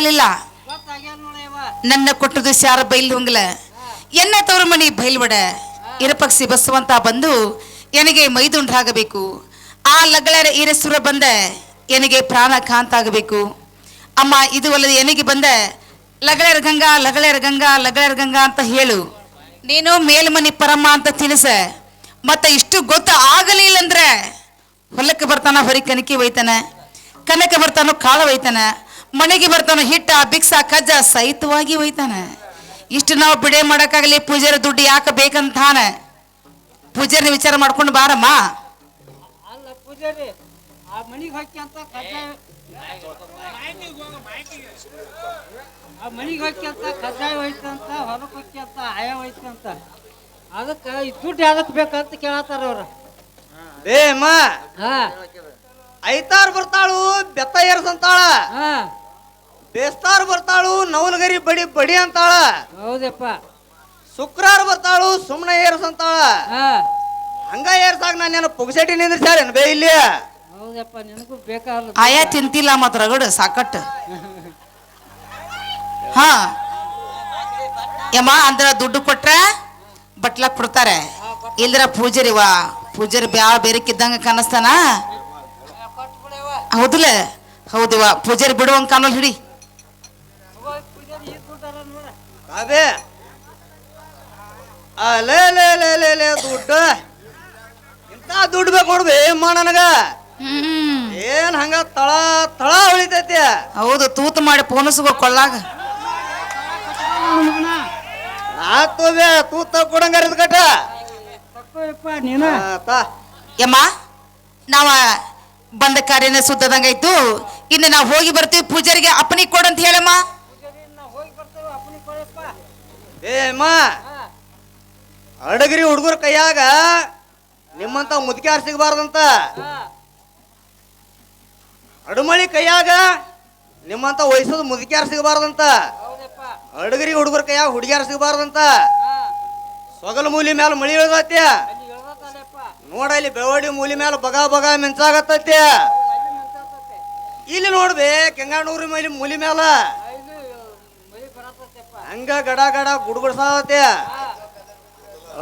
ಗೊತ್ತಾಗಲಿಲ್ಲ ನನ್ನ ಕೊಟ್ಟದು ಶಾರ ಬೈಲ್ ಹೊಂಗಲ ಎನ್ನ ತವರು ಮನಿ ಬೈಲ್ವಡ? ಇರಪಕ್ಷಿ ಬಸವಂತ ಬಂದು, ಎನಗೆ ಮೈದುಂಡ್ರಾಗಬೇಕು. ಆ ಲಗ್ಳರ ಈರಸುರ ಬಂದ, ಎನಗೆ ಪ್ರಾಣ ಕಾಂತಾಗಬೇಕು. ಅಮ್ಮ, ಇದು ಅಲ್ಲದೆ ಎನಗೆ ಬಂದ? ಲಗಳರ ಗಂಗಾ ಲಗಳರ ಗಂಗಾ ಲಗಳರ ಗಂಗಾ ಅಂತ ಹೇಳು. ನೀನು ಮೇಲ್ಮನಿ ಪರಮ್ಮ ಅಂತ ತಿಳಿಸ ಮತ್ತೆ ಇಷ್ಟು ಗೊತ್ತು ಆಗಲಿಲ್ಲ ಅಂದ್ರೆ ಹೊಲಕ್ಕೆ ಬರ್ತಾನ ಹೊರಿ ಕನಕಿ ಒಯ್ತಾನ. ಕನಕ ಬರ್ತಾನೋ ಕಾಳ ಒಯ್ತಾನ. ಮನೆಗೆ ಬರ್ತಾನ ಹಿಟ್ಟ ಬಿಕ್ಸ ಕಜ್ಜ ಸಹಿತವಾಗಿ ಒಯ್ತಾನ. ಇಷ್ಟು ನಾವು ಬಿಡೆ ಮಾಡೋಕ್ಕಾಗಲಿ ಪೂಜಾರಿ ದುಡ್ಡು ಯಾಕೆ ಬೇಕಂತಾನ. ಪೂಜಾರಿ ವಿಚಾರ ಮಾಡ್ಕೊಂಡು ಬಾರಮ್ಮ. ಅಲ್ಲ ಪೂಜಾರಿ ಆ ಮನಿಗೆ ಹೊಕ್ಕಿ ಅಂತ ಕಜ್ಜಾಯ ಆ ಮನಿಗೆ ಹೊಕ್ಕಿ ಅಂತ ಕಜ್ಜಾಯ ಹೋಯ್ತಂತ ಹೊಲಕ್ಕೆ ಹೊಕ್ಕಿ ಅಂತ ಆಯ ಹೋಯ್ತಂತ ಅದಕ್ಕೆ ಈ ದುಡ್ಡು ಯಾವ್ದಕ್ಕೆ ಬೇಕಂತ ಕೇಳತ್ತಾರ ಅವ್ರ. ಏ ಅಮ್ಮ ಹಾ. ಐತಾರ್ ಬರ್ತಾಳು ಬೆತ್ತ ಏರ್ಸಂತಾಳ. ಹಾ. ಬೇಸ್ತಾರ್ ಬರ್ತಾಳು ನವಲಗರಿ ಬಡಿ ಬಡಿ ಅಂತಾಳ. ಹೌದಪ್ಪ. ಶುಕ್ರಾರ ಬರ್ತಾಳು ಸುಮ್ಮನೆ ಏರ್ಸಂತಾಳ. ಅಂತಾಳ ಹಂಗ ಏರ್ಸಾಗ ನಾನು ಏನು ಪುಗ್ಸೆಟಿ ನಿಂದ್ರಿಸ್ಯಾರೇನು ಬೇ ಇಲ್ಲಿ? ಹೌದಪ್ಪ ನಿನಗೂ ಬೇಕಾಗಲ್ಲ ಆಯಾ ತಿಂತಿಲ್ಲ ಮಾತ್ರ ರಗಡು ಸಾಕಟ್. ಹಾ. ಯಮ್ಮ ಅಂದ್ರ ದುಡ್ಡು ಕೊಟ್ರ ಬಟ್ಲ ಕೊಡ್ತಾರೆ. ಇಲ್ದ್ರ ಪೂಜಾರಿ ವಾ. ಪೂಜಾರಿ ಬ್ಯಾ ಬೇರೆಕ್ಕಿದ್ದಂಗ ಕಾಣಿಸ್ತಾನ? ಹೌದಿಲ್ಲ ಹೌದಿವ ಪೂಜಾರಿ ಬಿಡುವಂಗ ಕಾಣಲ್ ಹಿಡಿ. ನೋಡ ಕಾಬೆ ಲೇ ಲೇ ಲೇ ಲೇ ಲೇ ದುಡ್ಡು. ಇಂಥ ದುಡ್ಡು ಬೇಕು ನೋಡ್ಬಿ ಏಮ್ಮ ನನಗ. ಹ್ಮ್. ಏನ್ ಹಂಗ ತಳ ತಳ ಉಳಿತೈತಿ. ಹೌದು ತೂತು ಮಾಡಿ ಪೋನಿಸ್ಬೇಕು ಕೊಳ್ಳಾಗ ಆತು ಬೇ ತೂತ ಕೊಡಂಗಾರ ಕಟ್ಟ ನೀನ. ತಾ. ಯಮ್ಮ ನಾವ ಬಂದ ಕಾರ್ಯನೇ ಸುದ್ದದಂಗಾಯ್ತು. ಇನ್ನು ನಾವು ಹೋಗಿ ಬರ್ತೀವಿ ಪೂಜಾರಿಗೆ ಅಪ್ಪನಿಗೆ ಕೊಡಂತ ಹೇಳಮ್ಮ. ಏ ಅಡಗರಿ ಹುಡುಗರ ಕೈಯಾಗ ನಿಮ್ಮಂತ ಮುದುಕ್ಯಾರ ಸಿಗಬಾರ್ದಂತ. ಅಡುಮಳಿ ಕೈಯಾಗ ನಿಮ್ಮಂತ ವಯಸ್ಸದ ಮುದುಕ್ಯಾರ ಸಿಗಬಾರ್ದಂತ. ಅಡಗರಿ ಹುಡುಗರ ಕೈಯಾಗ ಹುಡುಗ್ಯಾರ ಸಿಗಬಾರ್ದಂತ. ಸೊಗಲ ಮೂಲಿ ಮೇಲೆ ಮಳಿ ಇಳ್ದೈತಿ. ಅಲ್ಲಿ ಹೇಳ್ದತ್ತಲ್ಲಪ್ಪ ನೋಡ ಇಲ್ಲಿ ಬೆಳವಡಿ ಮೂಲಿ ಮೇಲೆ ಬಗ ಬಗ ಮಿಂಚಾಗತ್ತೈತಿ. ಇಲ್ಲಿ ನೋಡ್ಬೇ, ಕೆಂಗಾಣೂರಿ ಮೇಲೆ ಮೂಲಿ ಬರತ್ತಪ್ಪ ಹಂಗ ಗಡ ಗಡ ಗುಡ್ಗುಡ್ಸಾವತ್ತೆ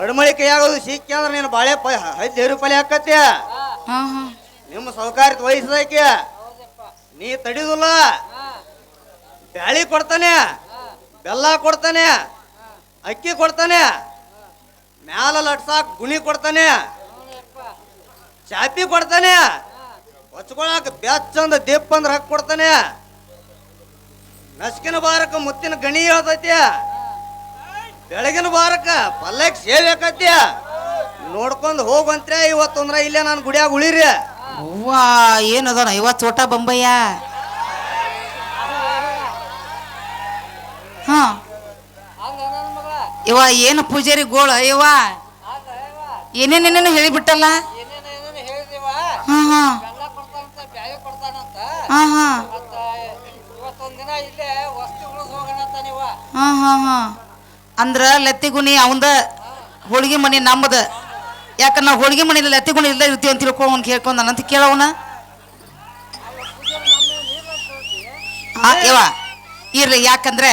ಅಡಮಳಿ ಕೈಯಾಗೋದು ಸಿಕ್ಕಿ ಅಂದ್ರೆ ನೀನು ಬಾಳೆ ಪ ರೂಪಾಯಿ ಹೇರು ಪಲಿ ಹಾಕತ್ತೆ. ಹಾ ಹಾ. ನಿಮ್ಮ ಸೌಕಾರ್ಯ ವಹಿಸದಕ್ಕೆ ನೀ ತಡಿದಿಲ್ಲ. ಬ್ಯಾಳಿ ಕೊಡ್ತಾನೆ. ಬೆಲ್ಲ ಕೊಡ್ತಾನೆ. ಅಕ್ಕಿ ಕೊಡ್ತಾನೆ. ಮ್ಯಾಲ ಲಟ್ಸಾಕ್ ಗುಣಿ ಕೊಡ್ತಾನೆ. ಚಾಪಿ ಕೊಡ್ತಾನೆ. ಹೊಚ್ಕೊಳಕ್ ಬೆಚ್ಚಂದ ದೀಪ್ ಅಂದ್ರೆ ಹಾಕಿ ಕೊಡ್ತಾನೆ. ನಸ್ಕಿನ ಬಾರಕ ಮುತ್ತಿನ ಗಣಿ ಹೇಳ್ತೈತಿ ಬೆಳಗಿನ ಬಾರಕ ಪಲ್ಲಕ್ ಸೇವೆ ನೋಡ್ಕೊಂಡ್ ಹೋಗಂತ್ರ ಇವತ್ತು ಇವತ್ತಂದ್ರ ಇಲ್ಲೇ ನಾನು ಗುಡಿಯಾಗ ಉಳಿರಿ. ಹೂವಾ ಏನದ ಇವತ್ತು ಚೋಟ ಬಂಬಯ್ಯ? ಹಾ. ಇವ ಏನು ಪೂಜಾರಿ ಗೋಳ ಇವ? ಏನೇನೇನೇನು ಹೇಳಿಬಿಟ್ಟಲ್ಲ ಹಾ ಹಾ. ಹಾ ಹಾ. ಹಾ ಹಾ ಹಾ. ಅಂದ್ರ ಲತ್ತಿಗುಣಿ ಅವಂದ ಹೋಳಿಗೆ ಮನೆ ನಮ್ಮದ. ಯಾಕಂದ್ರೆ ನಾವು ಹೋಳಿಗೆ ಮನೆಯಲ್ಲಿ ಲತ್ತಿಗುಣಿ ಇಲ್ಲ ಇರ್ತೀವಿ ಅಂತ ತಿಳ್ಕೊ ಅವ್ನು ಕೇಳ್ಕೊಂಡ ಅಂತ ಕೇಳವನ ಇರ್ಲಿ, ಯಾಕಂದ್ರೆ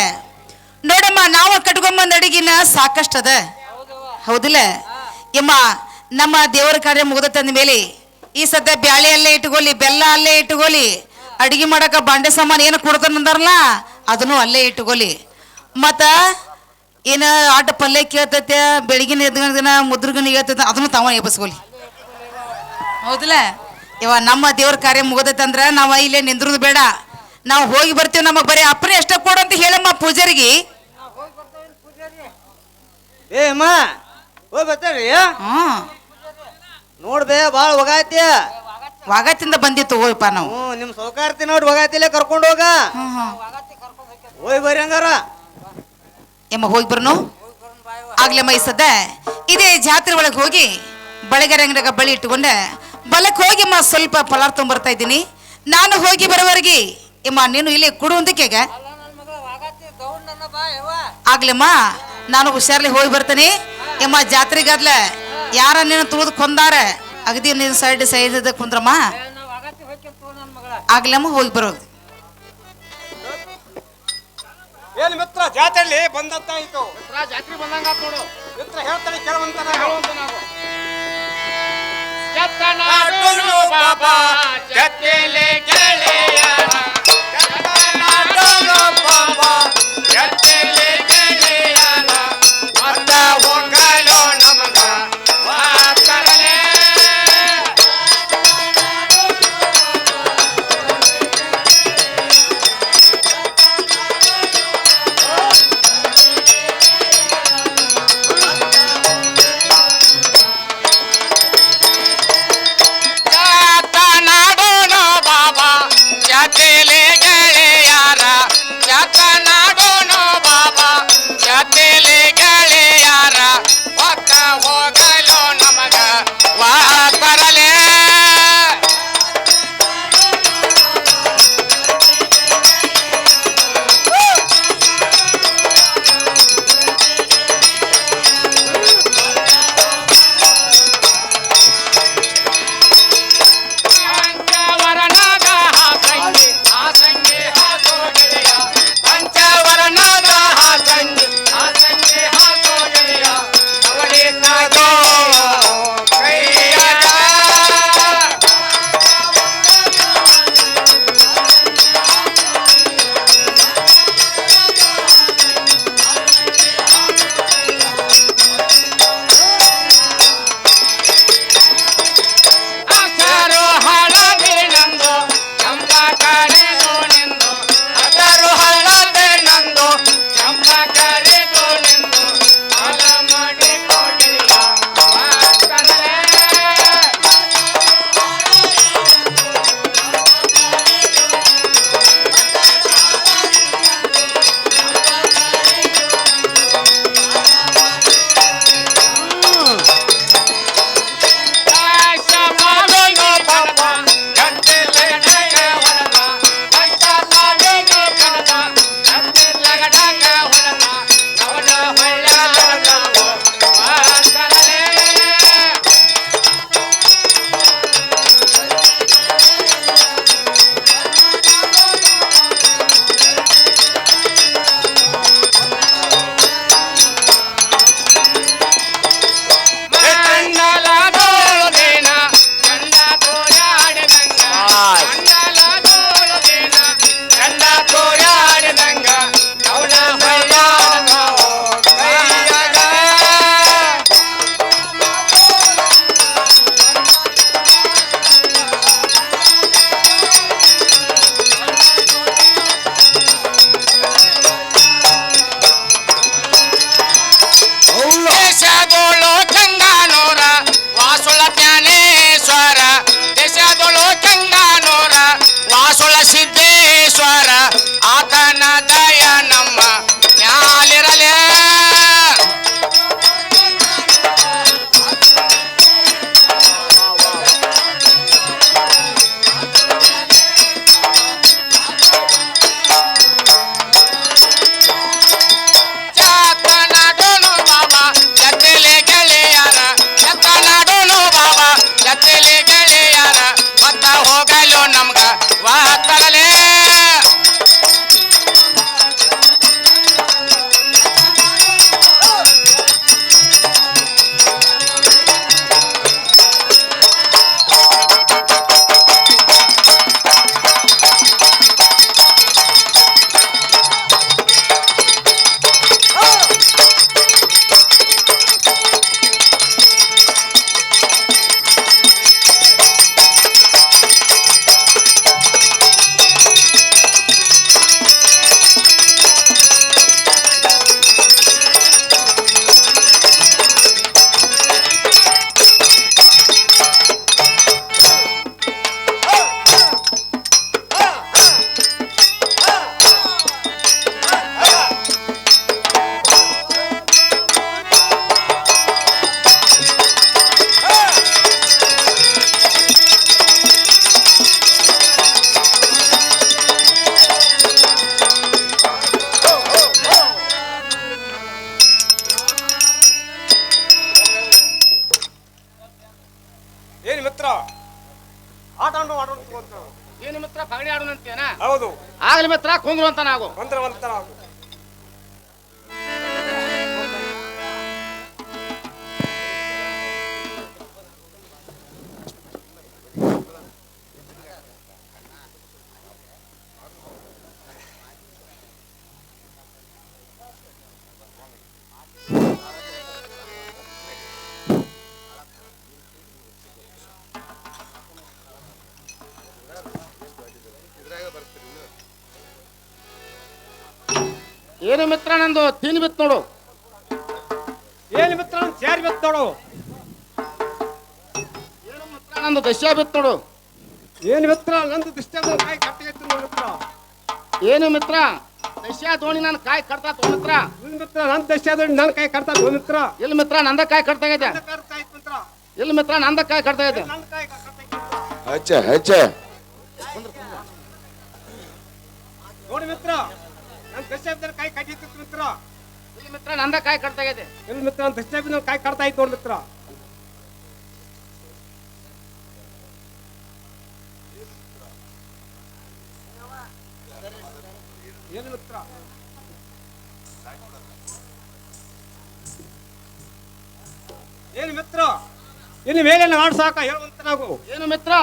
ನೋಡಮ್ಮ, ನಾವು ಕಟ್ಕೊಂಬಂದ ಅಡಿಗಿನ ಸಾಕಷ್ಟು ಅದ ಹೌದಿಲ್ಲ? ಇಮ್ಮ ನಮ್ಮ ದೇವರ ಕಾರ್ಯ ಮುಗಿದ ತಂದ ಮೇಲೆ ಈ ಸದ್ಯ ಬ್ಯಾಳೆ ಅಲ್ಲೇ ಇಟ್ಕೊಳ್ಳಿ ಬೆಲ್ಲ ಅಲ್ಲೇ ಇಟ್ಕೊಳ್ಳಿ ಅಡಿಗೆ ಮಾಡಕ ಬಾಂಡೆ ಸಾಮಾನು ಏನು ಕೊಡ್ತಾನಂದಾರಲ್ಲ ಅದನ್ನು ಅಲ್ಲೇ ಇಟ್ಕೊಲಿ ಮತ್ತ ಏನ ಆಟ ಪಲ್ಯ ಕೇಳ್ತೈತೆ ಬೆಳಗಿನ ಎದ್ದ ದಿನ ಮುದ್ರಗನ ಹೇಳ್ತೈತೆ ಅದನ್ನು ತಾವ ಎಬ್ಬಸ್ಕೊಲಿ ಹೌದಲ್ಲ? ಇವ ನಮ್ಮ ದೇವ್ರ ಕಾರ್ಯ ಮುಗದೈತೆ ಅಂದ್ರೆ ನಾವು ಇಲ್ಲೇ ನಿಂದ್ರದು ಬೇಡ. ನಾವು ಹೋಗಿ ಬರ್ತೀವಿ ನಮಗೆ ಬರೀ ಅಪ್ಪನೇ ಎಷ್ಟ ಕೊಡು ಅಂತ ಹೇಳಮ್ಮ ಪೂಜಾರಿಗೆ. ಏ ಅಮ್ಮ ಹೋಗಿ ನೋಡ್ಬೇ ಭಾಳ ವಾಗತ್ತಿಂದ ಬಂದಿತ್ತು ಹೋಯಪ್ಪ ನಾವು. ಹ್ಞೂ ನಿಮ್ಮ ಸೌಕಾರ್ತಿ ನೋಡಿ ಒಗಾಯ್ತಿಲ್ಲೇ ಕರ್ಕೊಂಡು ಹೋಗ. ಹ್ಮ್ ಹ್ಮ್ ಹೋಗಿ ಬರ್ರಿ ಹಂಗಾರ. ಎಮ್ಮ ಹೋಗಿ ಬರ್ನು? ಆಗ್ಲೇ ಮೈಸದ ಇದೇ ಜಾತ್ರೆ ಒಳಗೆ ಹೋಗಿ ಬಳಗರೆ ಅಂಗಡಿಯಾಗ ಬಳಿ ಇಟ್ಟುಕೊಂಡೆ. ಬಲಕ್ಕೆ ಹೋಗಿ ಅಮ್ಮ ಸ್ವಲ್ಪ ಪಲಾರ್ ತೊಗೊಂಬರ್ತಾ ಇದ್ದೀನಿ. ನಾನು ಹೋಗಿ ಬರೋವರೆಗೆ ಇಮ್ಮ ನೀನು ಇಲ್ಲಿ ಕುಡು ಯವ್ವ ಆಗ್ಲಮ್ಮ ನಾನು ಹುಷಾರ್ಲಿ ಹೋಗಿ ಬರ್ತೇನೆ. ಎಮ್ಮ ಜಾತ್ರೆಗಾದ್ಲೆ ಯಾರ ನೀನು ತುಳಿದು ಕೊಂದಾರ? ಅಗದಿ ನೀನು ಸೈಡ್ ಸೈಡ್ ಕುಂದ್ರಮ್ಮ. ಆಗ್ಲಮ್ಮ ಹೋಗಿ ಬರೋದು. ಏನ್ ಮಿತ್ರ ಜಾತ್ರೆಯಲ್ಲಿ ಬಂದಂತಾಯ್ತು ಮಿತ್ರ ಜಾತ್ರೆ ಬಂದಂಗ ನೋಡು. ಮಿತ್ರ ಹೇಳ್ತಾನೆ ಕೇಳುವಂತ ಹೇಳುವಂತ ನಾವು ಚತ್ತನಾಡು ಬಾಬಾ ಚತ್ತೆಲೆ ಗೆಳೆಯ ಚತ್ತನಾಡು ಬಾಬಾ ಏನ್ ಮಿತ್ರ ಪಗಡಿ ಆಡೋಣ ಹೌದು. ಆಗ್ಲಿ ಮಿತ್ರ ಕುಂದ್ರು ಅಂತ ಏನು ಮಿತ್ರ ನಂದು ತಿನ್ ಬಿತ್ ನೋಡು. ಏನು ಮಿತ್ರ ಸೇರಿ ಬಿತ್ ನೋಡು. ಏನು ಮಿತ್ರ ನಂದು ದಶ್ಯ ಬಿತ್ ನೋಡು. ಏನು ಮಿತ್ರ ನಂದು ದಿಷ್ಟ ಕಾಯಿ ಕಟ್ಟಿಗೆ ನೋಡು ಮಿತ್ರ. ಏನು ಮಿತ್ರ? ದಶ್ಯ ದೋಣಿ ನನ್ನ ಕಾಯಿ ಕಟ್ತಾ ತೋ ಮಿತ್ರ. ನಿನ್ ಮಿತ್ರ ನನ್ ದೋಣಿ ನನ್ನ ಕಾಯಿ ಕಟ್ತಾ ತೋ ಮಿತ್ರ. ಇಲ್ಲ ಮಿತ್ರ ನಂದ ಕಾಯಿ ಕಟ್ತಾ ಇದೆ. ಕೈ ಕಾಯಿ ಮಿತ್ರ. ಇಲ್ಲಿ ಮಿತ್ರ ನಂದ ಕಾಯಿ ಕಟ್ತಾ ಇದೆ. ಹಚ್ಚ ಹಚ್ಚ. ನೋಡಿ ಮಿತ್ರ. ನನ್ ದಶ ಕಾಯಿ ಮಿತ್ರ. ಇಲ್ಲಿ ಮಿತ್ರ ನಂದ ಕಾಯಿ ಕಟ್ತಾಗೈತೆ ಇಲ್ಲಿ ಮಿತ್ರ ನನ್ ದಶ ಕಾಯಿ ಕಟ್ತಾ ಇತ್ತು ನೋಡು ಮಿತ್ರ. ಏನು ಮಿತ್ರ? ಏನು ಮಿತ್ರ? ಇನ್ನು ಮೇಲೆ ಆಡ್ ಸಾಕ ಹೇಳುವಂತ ನಾವು. ಏನು ಮಿತ್ರ?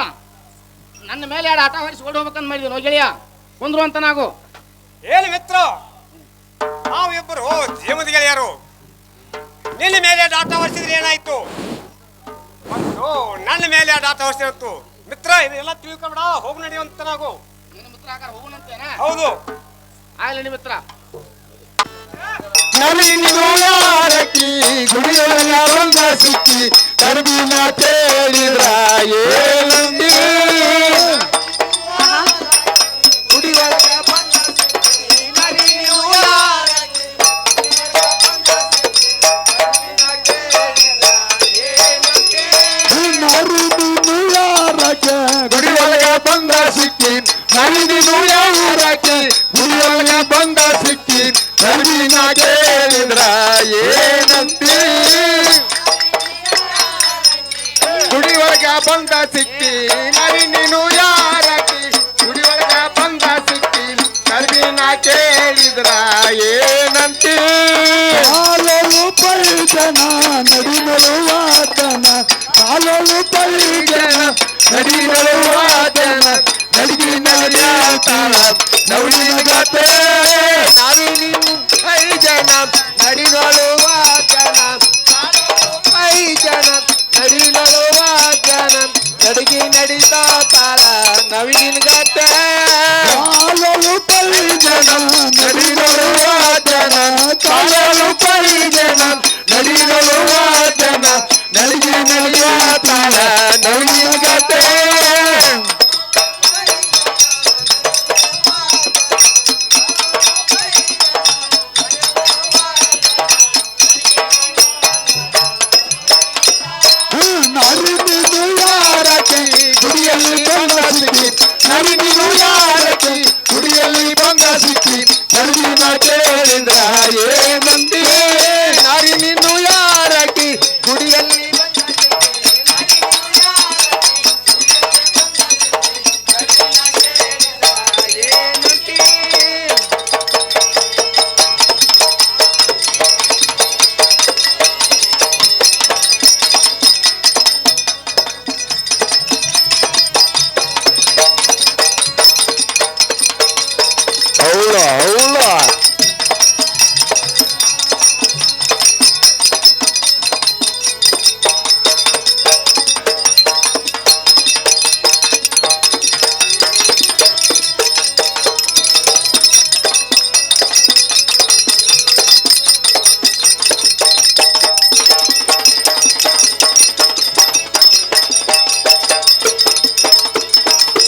ನನ್ನ ಮೇಲೆ ಎರಡು ಆಟ ಹರಿಸಿ ಓಡಿ ಹೋಗ್ಬೇಕಂತ ಮಾಡಿದ್ವಿ ನೋ ಗೆಳೆಯ. ಕುಂದ್ರು ಅಂತ ನಾವು. ಏನು ಮಿತ್ರ ನಾವಿಬ್ಬರು ಜೀವದ ಗೆಳೆಯರು. ನಿನ್ನ ಮೇಲೆ ಡಾಟಾ ಹೊರಿಸಿದ್ರೆ ಏನಾಯ್ತು? ಮತ್ತು ನನ್ನ ಮೇಲೆ ಡಾಟಾ ಹೊರಿಸಿರತ್ತು ಮಿತ್ರ ಇದೆಲ್ಲ ತಿಳ್ಕೊಬೇಡ ಹೋಗಿ ನಾವು. ಮಿತ್ರ ಹಾಗಾರ ಹೋಗೋಣಂತೇನ ಹೌದು. ಆಗ್ಲಿ ಮಿತ್ರ. ಯಾರಕ್ಕಿ? ಗುಡಿಯೊಳಗ ಬಂದ ಸಿಕ್ಕಿ. ಕರ್ಬಿನ ಕೇಳಿದ್ರ ಏನಂದಿ ಗುಡಿಯೊಳಗ ಬಂದ ಸಿಕ್ಕಿ ನರಿದಿನು ಯಾರಕ್ಕಿ ಗುಡಿಯೊಳಗ ಬಂದ ಸಿಕ್ಕಿ ಕರ್ಬಿನ ಕೇಳಿದ್ರ ಏನಂತಿ ಗುಡಿಯೊಳಗ ಬಂದ ಸಿಕ್ಕಿ ನರಿ ನೀನು ಯಾರಕ್ಕಿ ಗುಡಿಯೊಳಗ ಬಂದ ಸಿಕ್ಕಿ ಕರ್ಬಿನ ಕೇಳಿದ್ರ ಏನಂತಿ ಕಾಲಲು ಪರಿಜನ ನಡಿ ನಡುವಾತನ ಕಾಲಲು ಜನ ನಡಿ ನಡುವಾತನ ನಡಿಗೆ ನಡೆಯಾತಾಳ ನವಳಿನ ಗತೆ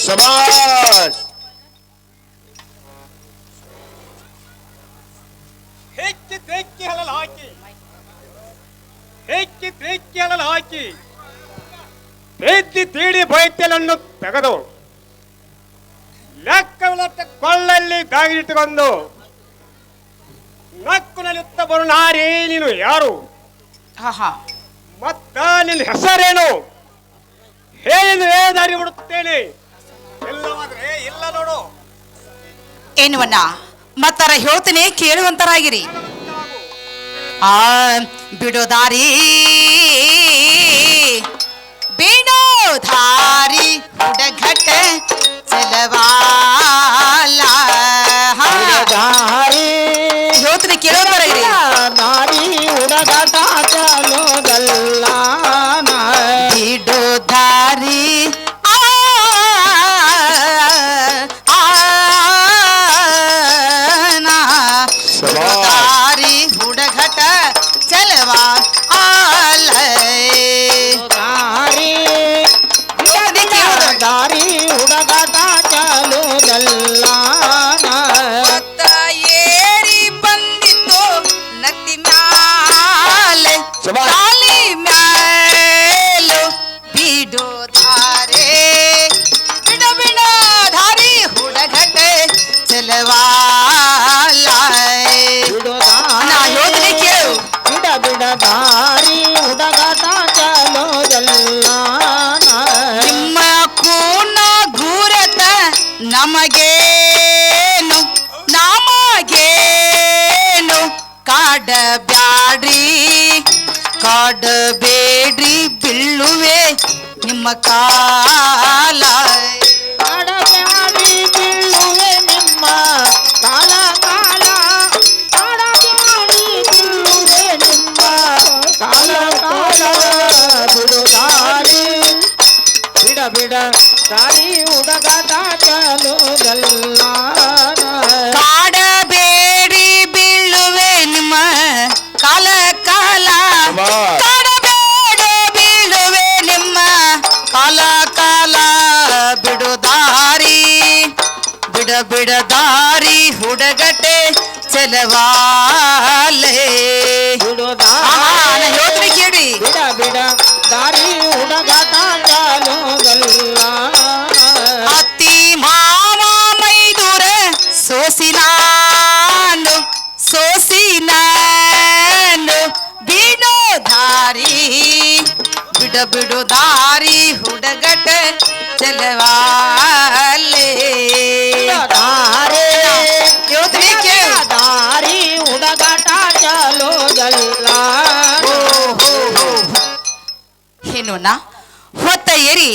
ಶಬಾಷ್ ಹೆಕ್ಕಿ ತೆಕ್ಕಿ ಹಲಲು ಹಾಕಿ ಹೆಚ್ಚಿ ತೆಕ್ಕಿ ಹಲಲು ಹಾಕಿ ಎದ್ದಿ ತೀಡಿ ಬೈತಲನ್ನು ತೆಗೆದು ಲೆಕ್ಕವಿಲ್ಲತ್ತ ಕೊಳ್ಳಲ್ಲಿ ದಾಗಿಟ್ಟುಕೊಂಡು ನಕ್ಕು ನಲಿಯುತ್ತ ಬರು ನಾರೇ ನೀನು ಯಾರು ಮತ್ತ ನಿನ್ನ ಹೆಸರೇನು ಹೇಳಿ ದಾರಿ ಬಿಡುತ್ತೇನೆ ಏನುವನ್ನ ಮತ್ತಾರ ಹೇಳ್ತೀನಿ ಕೇಳುವಂತರಾಗಿರಿ. ಆ ಬಿಡೋ ದಾರಿ ಘಟ ದಾರಿ ಕಾಡ ಬ್ಯಾಡ್ರಿ ಕಾಡ ಬೇಡ್ರಿ ಬೀಳುವೆ ನಿಮ್ಮ ಕಾಲ ಆಡಬ್ಯಾಡಿ ಬೀಳುವೆ ನಿಮ್ಮ ಕಾಲ ಕಾಲ ಆಡಬ್ಯಾಡಿ ಬೀಳುವೆ ನಿಮ್ಮ ಕಾಲ ಕಾಲ ಬಿಡು ದಾರಿ ಬಿಡ ಬಿಡ ದಾರಿ ಹುಡುಗಾಟ ಚಲೋದಲ್ಲ ಕಾಡ ಬಿಡ ಬಿಡ ದಾರಿ ಹುಡುಗಟೆ ಚಲವಾಲೆ. ಬಿಡು ಆಹಾ, ನಾ ದಾರಿ ಹೇಳ್ತೀನಿ ಕೇಳಿ. ಬಿಡ ಬಿಡ ದಾರಿ ಹುಡುಗಾಟ ಅತಿ ಮಾವ ಮೈದೂರ ಸೋಸಿನಾನು ಸೋಸಿನಾನು ಬಿಡೋ ದಾರಿ ಬಿಡ ಬಿಡು ದಾರಿ ಹುಡುಗಟ ಚಲವಾಲೆ. ಏನು ನಾ ಹೊತ್ತ ಏರಿ